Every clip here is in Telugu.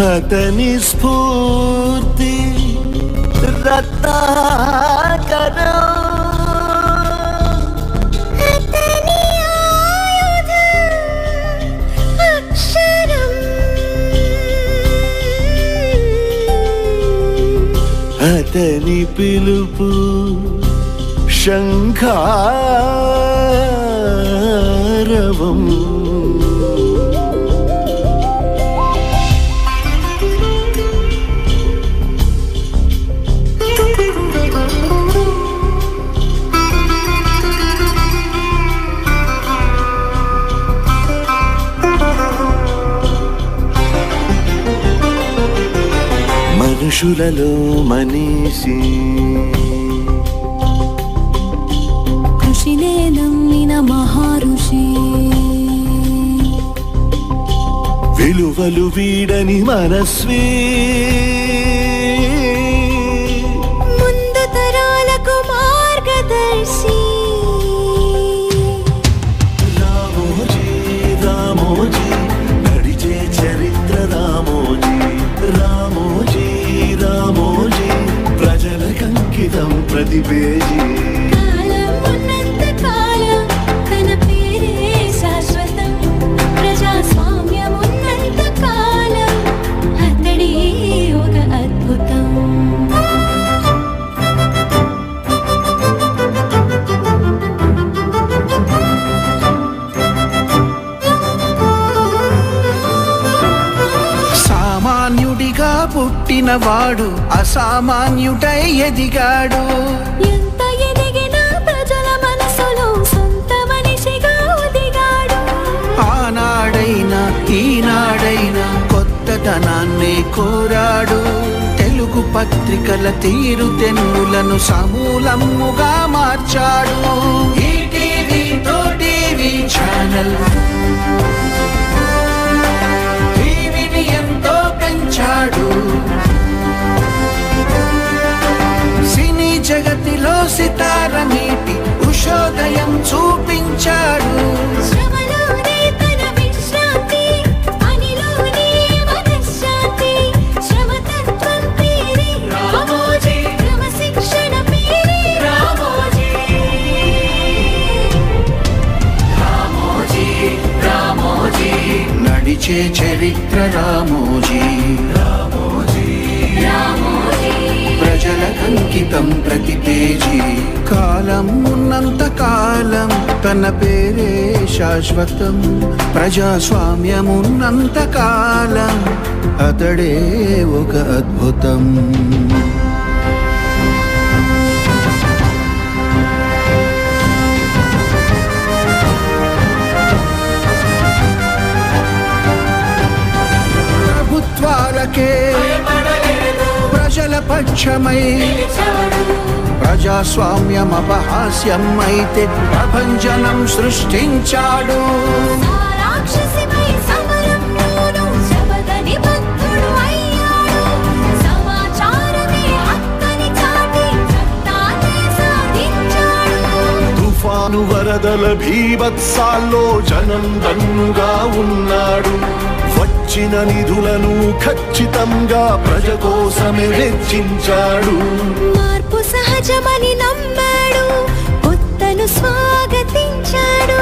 అతని స్ఫూర్తి రత్నాకరం. అతని అతని పిలుపు శంఖారవం. మనుషులలో మనీసి కృషినే నమ్మిన మహారుషి. విలువలు వీడని మనస్వీ. పుట్టినవాడు అసామాన్యుడై ఎదిగాడు. ఎంత ఎదిగినా ప్రజల మనసులో సొంత మనిషిగా ఒదిగాడు. ఆనాడైనా ఈనాడైనా కొత్తదనాన్నే కోరాడు. తెలుగు పత్రికల తీరు తెన్నులను సమూలముగా మార్చాడు. ETV TV channel Dátilo, citarra, mi ప్రతి పేజీ కాలం ఉన్నంత కాలం తన పేరే శాశ్వతం ప్రజాస్వామ్యం ఉన్నంత కాలం అతడే ఒక అద్భుతం. ప్రభుత్వాలకే ప్రజల ప్రజాస్వామ్యం అపహాస్యం అయితే ప్రభంజనం సృష్టించాడు. తుఫాను వరదల భీభత్సాల్లో జనం దన్నుగా ఉన్నాడు. వచ్చిన నిధులను ఖచ్చితంగా ప్రజ కోసమే వెచ్చించాడు. మార్పు సహజమని నమ్మాడు కొత్తను స్వాగతించాడు.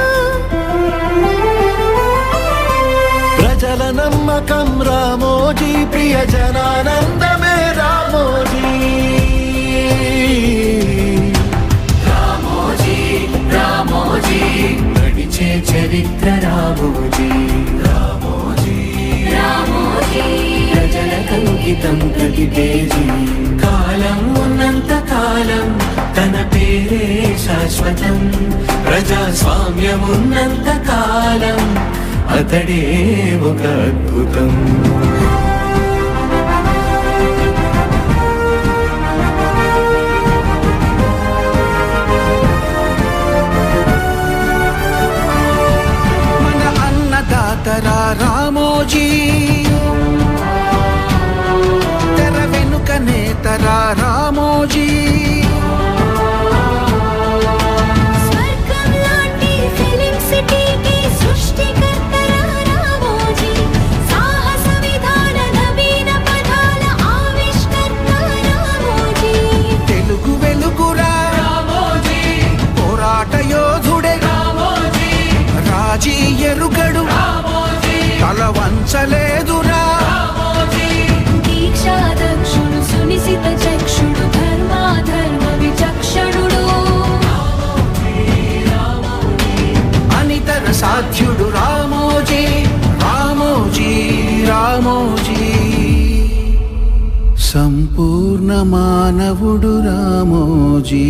ప్రజల నమ్మకం రామోజీ ప్రియ జనానందమే జీవితం ప్రతి పేజీ కాలం ఉన్నంత కాలం తన పేరే శాశ్వతం. ప్రజాస్వామ్యం ఉన్నంత కాలం అతడే ఒక అద్భుతం. మన అన్నదాతరా రామోజీ వంచలేదురా. దీక్షాదక్షుడు సునిశిత చక్షుడు ధర్మాధర్మ విచక్షణుడు అనితర సాధ్యుడు రామోజీ రామోజీ రామోజీ. సంపూర్ణ మానవుడు రామోజీ.